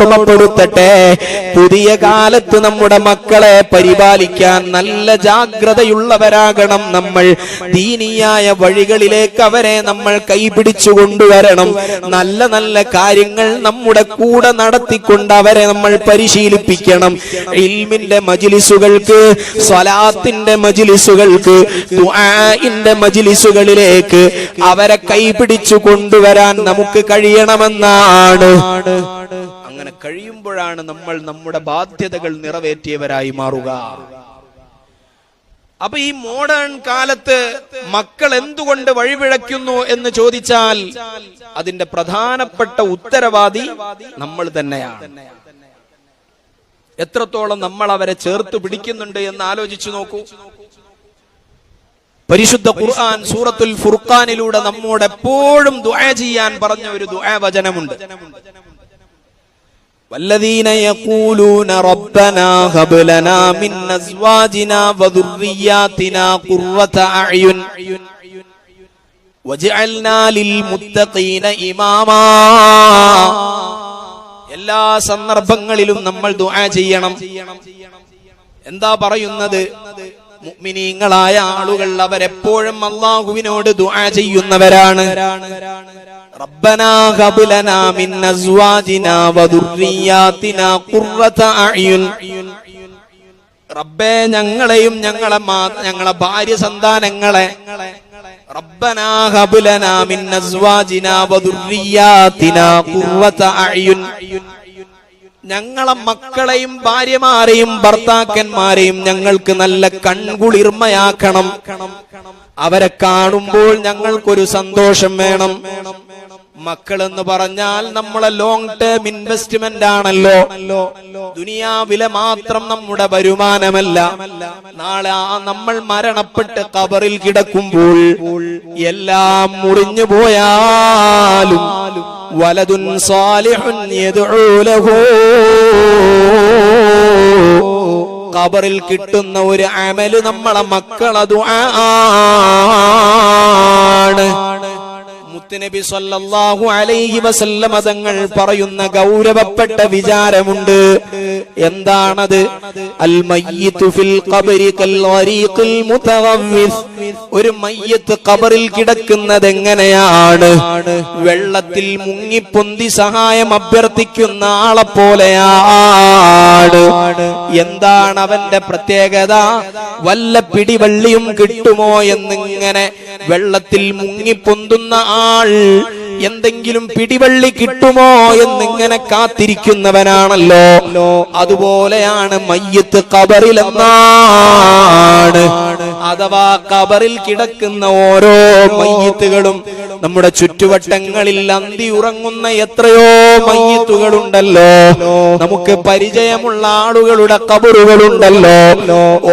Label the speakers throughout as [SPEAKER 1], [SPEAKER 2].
[SPEAKER 1] ഓർമ്മപ്പെടുത്തട്ടെ. പുതിയ കാലത്ത് നമ്മുടെ മക്കളെ പരിപാലിക്കാൻ നല്ല ജാഗ്രതയുള്ളവരാകണം നമ്മൾ. ദീനിയായ വഴികളിലേക്ക് അവരെ നമ്മൾ കൈപിടിച്ചു കൊണ്ടുവരണം. നല്ല നല്ല കാര്യങ്ങൾ നമ്മുടെ കൂടെ നടത്തിക്കൊണ്ട് അവരെ നമ്മൾ പരിശീലിപ്പിക്കണം. ഇൽമിന്റെ മജിലിസുകൾക്ക് സ്വലാത്തിന്റെ മജിലിസുകൾക്ക് ദുആഇന്റെ മജിലിസുകളിലേക്ക് അവരെ കൈപിടിച്ചു കൊണ്ടുവരാൻ നമുക്ക് കഴിയണമെന്നാണ്. അങ്ങനെ കഴിയുമ്പോഴാണ് നമ്മൾ നമ്മുടെ ബാധ്യതകൾ നിറവേറ്റിയവരായി മാറുക. അപ്പൊ ഈ മോഡേൺ കാലത്ത് മക്കൾ എന്തുകൊണ്ട് വഴിപിഴയ്ക്കുന്നു എന്ന് ചോദിച്ചാൽ അതിന്റെ പ്രധാനപ്പെട്ട ഉത്തരവാദി നമ്മൾ തന്നെയാണ്. എത്രത്തോളം നമ്മൾ അവരെ ചേർത്ത് പിടിക്കുന്നുണ്ട് എന്ന് ആലോചിച്ചു നോക്കൂ. പരിശുദ്ധ ഖുർആൻ സൂറത്തുൽ ഫുർഖാനിലൂടെ നമ്മോട് എപ്പോഴും ദുആ ചെയ്യാൻ പറഞ്ഞ ഒരു ദുആ വചനമുണ്ട്. والذين يقولون ربنا هب لنا من ازواجنا وذرياتنا قرة اعين وجعلنا للمتقين اماما എല്ലാ സന്ദർഭങ്ങളിലും നമ്മൾ ദുആ ചെയ്യണം എന്താ പറയുന്നത് മുഅ്മിനീങ്ങളായ ആളുകൾ അവരെപ്പോഴും അള്ളാഹുവിനോട് ദുആ ചെയ്യുന്നവരാണ് ربنا هب لنا من ازواجنا وذرياتنا قرة اعين റബ്ബേ ഞങ്ങളെയും ഞങ്ങളെ മാ- ഞങ്ങളെ ഭാര്യ സന്താനങ്ങളെ റബ്ബനാ ഹബ് ലനാ മിൻ അസ്വാജിനാ വദുർരിയാതിനാ ഖുർവത അഅ്യുൻ ഞങ്ങളെ മക്കളെയും ഭാര്യമാരെയും ഭർത്താക്കന്മാരെയും ഞങ്ങൾക്ക് നല്ല കൺകുളിർമയാക്കണം അവരെ കാണുമ്പോൾ ഞങ്ങൾക്കൊരു സന്തോഷം വേണം മക്കൾ എന്ന് പറഞ്ഞാൽ നമ്മളെ ലോങ് ടേം ഇൻവെസ്റ്റ്മെന്റ് ആണല്ലോ. ദുനിയാവിലെ മാത്രം നമ്മുടെ വരുമാനമല്ല. നാളെ ആ നമ്മൾ മരണപ്പെട്ട് കബറിൽ കിടക്കുമ്പോൾ എല്ലാം മുറിഞ്ഞു പോയാലും വലതുൻ ഖബറിൽ കിട്ടുന്ന ഒരു അമൽ നമ്മളെ മക്കളതു ദുആണ് മുത്തുനബി സല്ലല്ലാഹു അലൈഹി വസല്ലമ തങ്ങൾ പറയുന്ന ഗൗരവപ്പെട്ട വിചാരമുണ്ട്. എന്താണത്? അൽ മയ്യിത്തു ഫിൽ ഖബരി കൽ ഗരീഖിൽ മുതഗവ്വിസ്. ഒരു മയ്യത്ത് ഖബറിൽ കിടക്കുന്നത് എങ്ങനെയാണ്? വെള്ളത്തിൽ മുങ്ങിപ്പൊന്തി സഹായം അഭ്യർത്ഥിക്കുന്ന ആളെ പോലെയാണ്. എന്താണ് അവന്റെ പ്രത്യേകത? വല്ല പിടിവള്ളിയും കിട്ടുമോ എന്നിങ്ങനെ വെള്ളത്തിൽ മുങ്ങിപ്പൊന്തുന്ന ആൾ എന്തെങ്കിലും പിടിവള്ളി കിട്ടുമോ എന്നിങ്ങനെ കാത്തിരിക്കുന്നവനാണല്ലോ. അതുപോലെയാണ് മയ്യത്ത് കബറിലെന്നാണ് അഥവാ കബറിൽ കിടക്കുന്ന ഓരോ മയ്യത്തുകളും നമ്മുടെ ചുറ്റുവട്ടങ്ങളിൽ അന്തി ഉറങ്ങുന്ന എത്രയോ മയ്യത്തുകളുണ്ടല്ലോ. നമുക്ക് പരിചയമുള്ള ആളുകളുടെ കബറുകളുണ്ടല്ലോ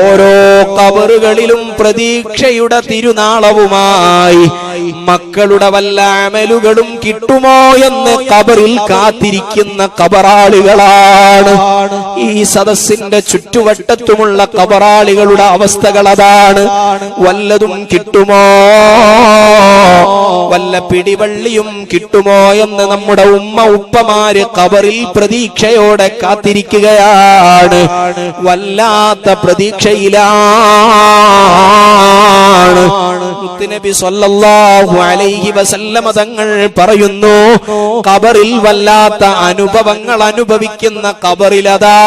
[SPEAKER 1] ഓരോ കബറുകളിലും പ്രതീക്ഷയുടെ തിരുനാളവുമായി മക്കളുടെ വല്ല അമലുകളും കിട്ടുമോ എന്ന് കബറിൽ കാത്തിരിക്കുന്ന കബറാളികളാണ്. ഈ സദസ്സിന്റെ ചുറ്റുവട്ടത്തുമുള്ള കബറാളികളുടെ അവസ്ഥകൾ അതാണ്. വല്ലതും കിട്ടുമോ? വല്ല പിടിവള്ളിയും കിട്ടുമോ എന്ന് നമ്മുടെ ഉമ്മ ഉപ്പമാര് കബറിൽ പ്രതീക്ഷയോടെ കാത്തിരിക്കുകയാണ്. വല്ലാത്ത പ്രതീക്ഷയിലാണ് മുത്തുനബി സല്ലല്ലാഹു അലൈഹി വസല്ലമ തങ്ങൾ പറയുന്നു കബറിൽ വല്ലാത്ത അനുഭവങ്ങൾ അനുഭവിക്കുന്ന കബറിലതാ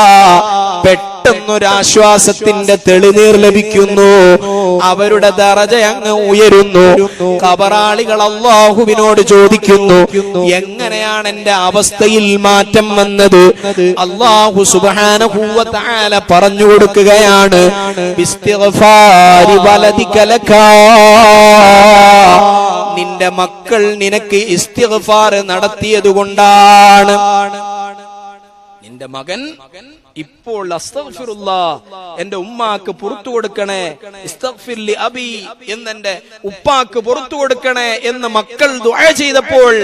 [SPEAKER 1] പെട്ടെന്നൊരാശ്വാസത്തിന്റെ തെളിനീർ ലഭിക്കുന്നു. അവരുടെ ദറജ അങ്ങ് ഉയരുന്നു. കബറാളികൾ അള്ളാഹുവിനോട് ചോദിക്കുന്നു എങ്ങനെയാണ് എന്റെ അവസ്ഥയിൽ മാറ്റം വന്നത്? അള്ളാഹു സുബാന പറഞ്ഞു കൊടുക്കുകയാണ്. നിന്റെ മക്കൾ നിനക്ക് ഇസ്തിഗ്ഫാർ നടത്തിയത് കൊണ്ടാണ്. നിന്റെ മകൻ ഇപ്പോൾ എന്റെ ഉമ്മാക്ക് പുറത്തു കൊടുക്കണേ അബി എന്നെ ഉപ്പാക്ക് പുറത്തു കൊടുക്കണേ എന്ന് മക്കൾ ചെയ്തപ്പോൾ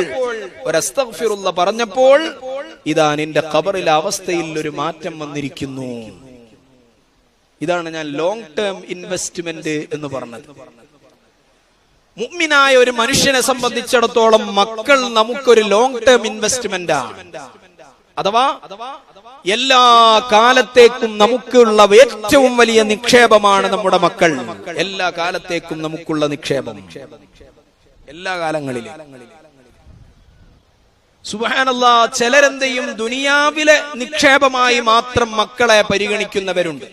[SPEAKER 1] ഒരു അസ്തഗ്ഫിറുല്ല പറഞ്ഞപ്പോൾ ഇതാ നിന്റെ ഖബറിലെ അവസ്ഥയിൽ ഒരു മാറ്റം വന്നിരിക്കുന്നു. ഇതാണ് ഞാൻ ലോങ് ടേം ഇൻവെസ്റ്റ്മെന്റ് എന്ന് പറഞ്ഞത്. മുഗ്മിനായ ഒരു മനുഷ്യനെ സംബന്ധിച്ചിടത്തോളം മക്കൾ നമുക്കൊരു ലോങ് ടേം ഇൻവെസ്റ്റ്മെന്റ് അഥവാ എല്ലാ കാലത്തേക്കും നമുക്കുള്ള ഏറ്റവും വലിയ നിക്ഷേപമാണ് നമ്മുടെ മക്കൾ. എല്ലാ കാലത്തേക്കും നമുക്കുള്ള നിക്ഷേപം. എല്ലാ കാലങ്ങളിലും. സുബാനല്ല ചിലരെന്തെയും ദുനിയാവിലെ നിക്ഷേപമായി മാത്രം മക്കളെ പരിഗണിക്കുന്നവരുണ്ട്.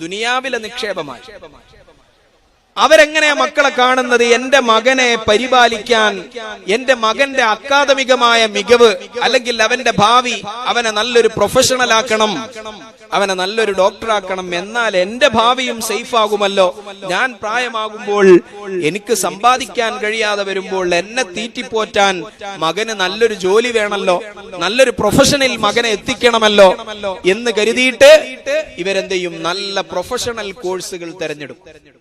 [SPEAKER 1] ദുനിയാവിലെ നിക്ഷേപമായി. അവരെങ്ങനെയാ മക്കളെ കാണുന്നത്? എന്റെ മകനെ പരിപാലിക്കാൻ എന്റെ മകന്റെ അക്കാദമികമായ മികവ് അല്ലെങ്കിൽ അവന്റെ ഭാവി അവനെ നല്ലൊരു പ്രൊഫഷണൽ ആക്കണം അവനെ നല്ലൊരു ഡോക്ടറാക്കണം എന്നാൽ എന്റെ ഭാവിയും സേഫ് ആകുമല്ലോ. ഞാൻ പ്രായമാകുമ്പോൾ എനിക്ക് സമ്പാദിക്കാൻ കഴിയാതെ വരുമ്പോൾ എന്നെ തീറ്റിപ്പോറ്റാൻ മകന് നല്ലൊരു ജോലി വേണമല്ലോ നല്ലൊരു പ്രൊഫഷനിൽ മകനെ എത്തിക്കണമല്ലോ എന്ന് കരുതിയിട്ട് ഇവരെന്തെയും നല്ല പ്രൊഫഷണൽ കോഴ്സുകൾ തെരഞ്ഞെടുക്കും.